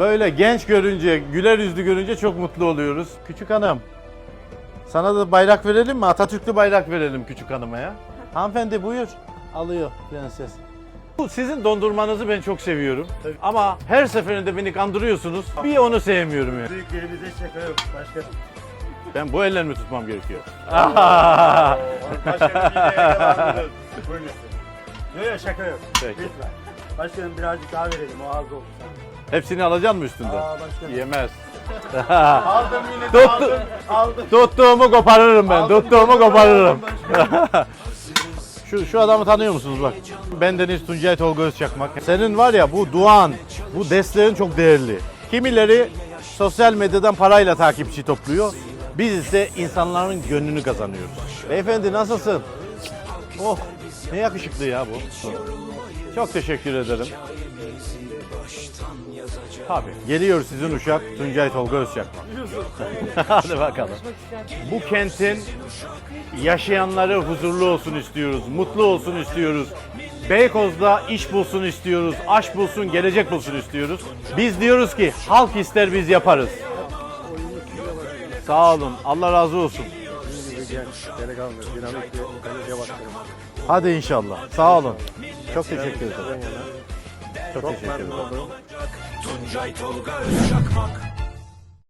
Böyle genç görünce, güler yüzlü görünce çok mutlu oluyoruz. Küçük hanım, sana da bayrak verelim mi? Atatürklü bayrak verelim küçük hanıma ya. Hanımefendi buyur. Alıyor prenses. Bu sizin dondurmanızı ben çok seviyorum. Ama her seferinde beni kandırıyorsunuz. Bir onu sevmiyorum ya. Büyüklerimize şaka yok başkanım. Ben bu ellerimi tutmam gerekiyor. Başkanım yine yakalandınız. Buyurun. Yok yok şaka yok. Peki. Lütfen. Başkanım birazcık daha verelim o az oldu sana. Hepsini alacaksın mı üstünden? Aa başkanım. Yemez. Aldım yine de Tuttu. aldım. Aldım. Tuttuğumu koparırım ben. Aldım, Tuttuğumu aldım, koparırım. Şu, şu adamı tanıyor musunuz bak? Ben Deniz Tuncay Tolga Özçakmak. Senin var ya bu duan, bu desteğin çok değerli. Kimileri sosyal medyadan parayla takipçi topluyor. Biz ise insanların gönlünü kazanıyoruz. Beyefendi nasılsın? Oh ne yakışıklı ya bu. Çok teşekkür ederim. Tabii. Geliyor sizin uşak Tuncay Tolga Özçakmak. Hadi bakalım. Bu kentin yaşayanları huzurlu olsun istiyoruz, mutlu olsun istiyoruz. Beykoz'da iş bulsun istiyoruz, aş bulsun, gelecek bulsun istiyoruz. Biz diyoruz ki halk ister biz yaparız. Sağ olun, Allah razı olsun. Dinamik bir belediye başkanı. Hadi inşallah. Sağ olun. Çok teşekkür ederim. Çok teşekkür ederim. Tuncay Tolga Özçakmak